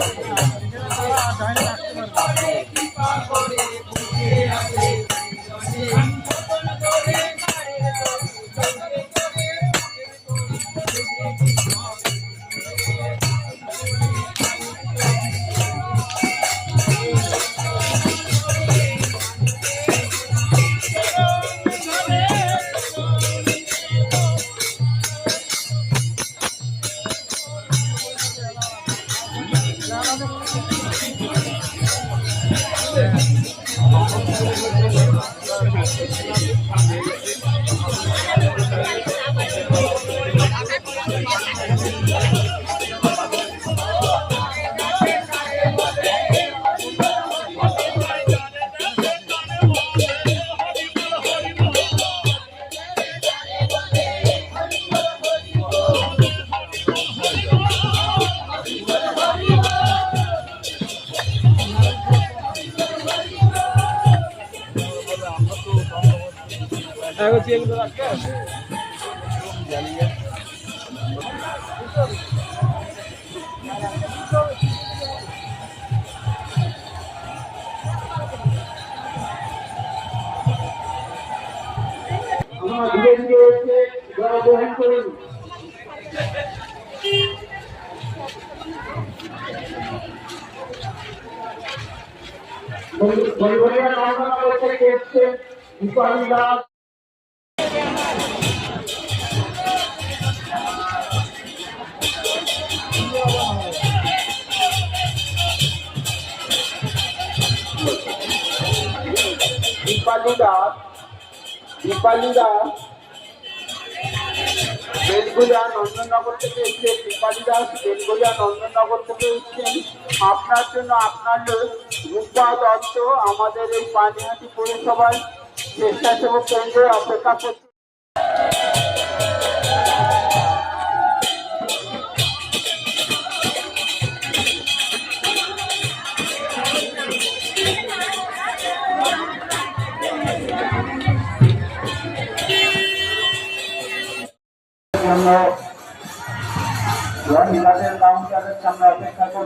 আমরা ধীরে ধীরে এসে জল গ্রহণ করুন থেকে এসছে দীপালি দীপালি দাস বেলগুজা নন্দনগর থেকে এসছেন দীপালি দাস নন্দনগর নন্দননগর থেকে এসছেন। আপনার জন্য আপনার রূপা দত্ত, আমাদের এই পানিহাটি পৌরসভায় স্বেচ্ছাসেবক কেন্দ্রে অপেক্ষা করছে।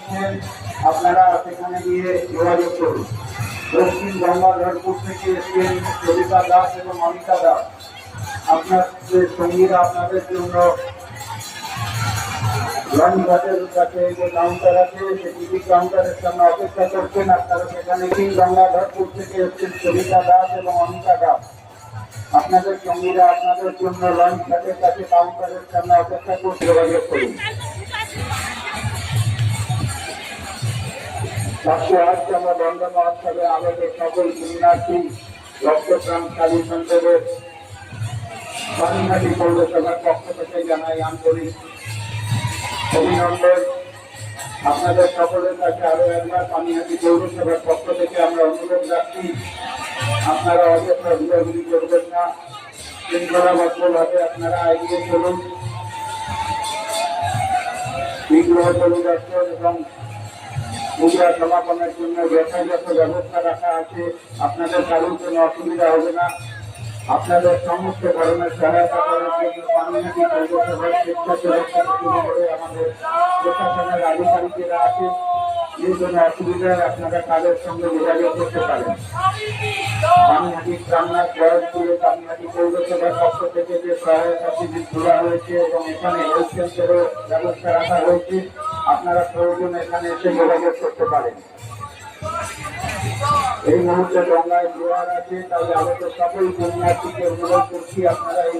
অপেক্ষা করছেন, আপনারা সেখানে গিয়ে যোগাযোগ করুন। দক্ষিণ গঙ্গাধরপুর থেকে এসছেন সবিতা দাস এবং অমিতা দাস। আপনাদের সঙ্গীরা আপনাদের জন্য রনঘাটের কাছে যে কাউন্টার আছে সেই টিকিট কাউন্টারের সামনে অপেক্ষা করছেন। আপনারা সেখানে কিং গঙ্গাধরপুর থেকে এসছেন সবিতা দাস এবং অমিতা দাস। আপনাদের সঙ্গীরা আপনাদের জন্য লঞ্চ ঘাটের কাছে কাউন্টারের সামনে অপেক্ষা করতে যোগাযোগ করুন। সাতশো আমরা বন্ধ মহোৎসবে আমাদের সকল পুণ্যার্থী রক্তপ্রাণ কালী সন্তানের স্বাধীনতাী পৌরসভার পক্ষ থেকে জানাই আন্তরিক অভিনন্দন। আপনাদের সকলের কাছে আরও একবার পানিহাটি পৌরসভার পক্ষ থেকে, আমরা অনুরোধ রাখছি, আপনারা অযথা ঘুরাঘুরি করবেন না। শৃঙ্খলাবদ্ধভাবে আপনারা এগিয়ে চলুন। বিগ্রহ পরিদর্শন এবং পূজা সমাপনের জন্য যথাযথ ব্যবস্থা রাখা আছে। আপনাদের কারোর কোনো অসুবিধা হবে না। আপনাদের সমস্ত ধরনের সহায়তা করার জন্য পানিহাটি পৌরসভার স্বেচ্ছাসেবক করে আমাদের প্রশাসনের আধিকারিকেরা আছে। যে কোনো অসুবিধায় আপনারা তাদের সঙ্গে যোগাযোগ করতে পারেন। পানিহাটি গ্রামনাথ বয়সপুরে পানিহাটি পৌরসভার পক্ষ থেকে যে সহায়তা শিবির খোলা হয়েছে এবং এখানে হেলথ সেন্টারও ব্যবস্থা রাখা হয়েছে আপনারা প্রয়োজন এখানে এসে যোগাযোগ করতে পারেন। এই মুহূর্তে গঙ্গায় জোয়ার আছে, তাহলে আমাদের সকল পুণ্যার্থীকে অনুরোধ করছি আপনারা এই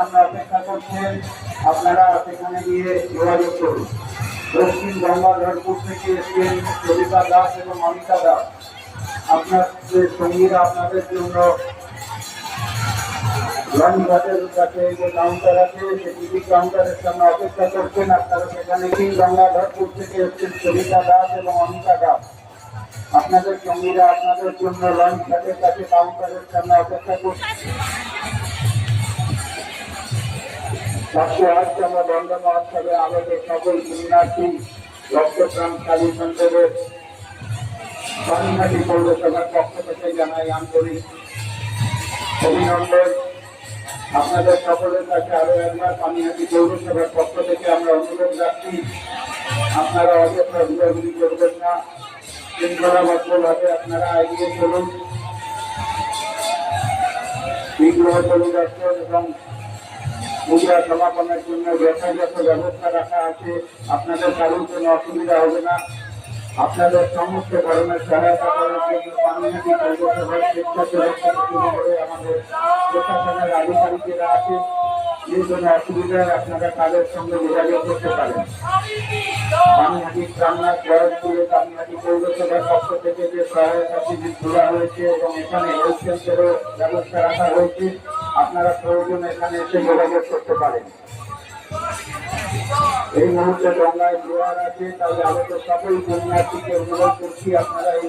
অপেক্ষা করছেন আপনারা সেখানে গিয়ে যোগাযোগ করুন। দক্ষিণ গঙ্গাধরপুর থেকে এসছেন সবিতা দাস এবং অনিতা দাস আপনাদের সঙ্গীরা আপনাদের জন্য লঞ্চ ঘাটের কাছে যে কাউন্টার আছে টিকিট কাউন্টারের সামনে অপেক্ষা করছেন। আপনারা সেখানে কি গঙ্গাধরপুর থেকে এসছেন সবিতা দাস এবং অনিতা দাস। আপনাদের সঙ্গীরা আপনাদের জন্য লঞ্চ ঘাটের কাছে কাউন্টারের সামনে অপেক্ষা করছেন। সাতশো আট আমরা বন্ধ মহোৎসবে আমাদের সকল পুণ্যার্থী রক্তপ্রাণ কালী মন্দিরের স্বামীঘাটী পৌরসভার পক্ষ থেকে জানাই আন্তরিক অভিনন্দন। আপনাদের সকলের কাছে আরও একবার পানিহাটি পৌরসভার পক্ষ থেকে আমরা অনুরোধ রাখছি, আপনারা অযথা ঘুরাঘুরি করবেন না। শৃঙ্খলাবদ্ধভাবে আপনারা এগিয়ে চলুন। বিগ্রহ পরিদর্শন এবং পূজা সমাপনের জন্য যথাযথ ব্যবস্থা রাখা আছে। আপনাদের কারোর কোনো অসুবিধা হবে না। আপনাদের সমস্ত ধরনের সহায়তা করার জন্য পানিহাটি পৌরসভার আমাদের প্রশাসনের আধিকারিকেরা আছে যে কোনো অসুবিধায় আপনারা তাদের সঙ্গে যোগাযোগ করতে পারেন। পানিহাটি গ্রামনাথ বয়সপুরে পানিহাটি পৌরসভার থেকে যে সহায়তা হয়েছে এবং এখানে হেলথ সেন্টারের ব্যবস্থা রাখা হয়েছে, আপনারা প্রয়োজন এখানে এসে যোগাযোগ করতে পারেন। এই মুহূর্তে গঙ্গায় জোয়ার আছে, তাহলে আমাদের সকল পুণ্যার্থীকে অনুরোধ করছি আপনারা এই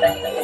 Thank you.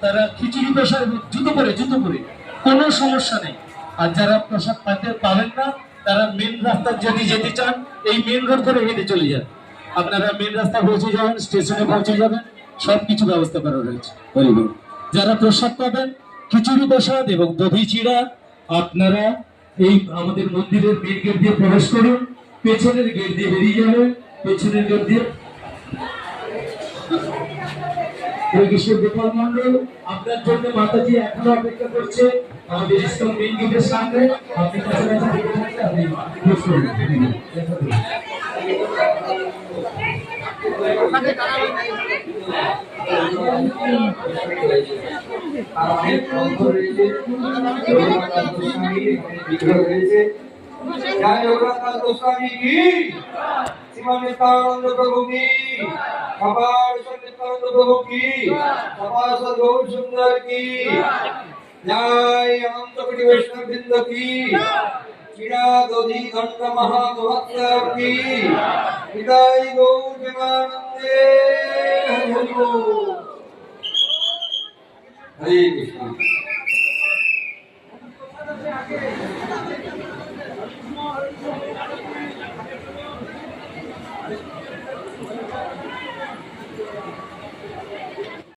তারা খিচুড়ি প্রসাদ জুতো করে জুতো করে। কোনো সমস্যা নেই। আর যারা প্রসাদ পাতে পাবেন না, তারা মেন রাস্তা যদি যেতে চান, এই মেন রোড করে হেঁটে চলে যান। আপনারা মেন রাস্তা পৌঁছে যাবেন স্টেশনে পৌঁছে যাবেন সব কিছু ব্যবস্থা করা রয়েছে। হরিবল যারা প্রসাদ পাবেন, খিচুড়ি প্রসাদ এবং দধি চিড়া, আপনারা এই আমাদের মন্দিরের মেন গেট দিয়ে প্রবেশ করুন, পেছনের গেট দিয়ে বেরিয়ে যাবেন, পেছনের গেট দিয়ে কিশোর গোপাল আপনার জন্য মাতাজি এখনও অপেক্ষা করছে। আমাদের মেন গেটের সামনে। আপনি কাছাকাছি রয়েছে গোস্বামী শিবানিতানন্দ প্রভু কি কপাল সন্নিতানন্দ প্রভু কি গৌর সুন্দর কি জয় অনন্ত কোটি বৈষ্ণব বৃন্দ কি চিরা দধি দণ্ড মহামহোৎসব কি বিদায় গৌর প্রেমানন্দে হরি কৃষ্ণ।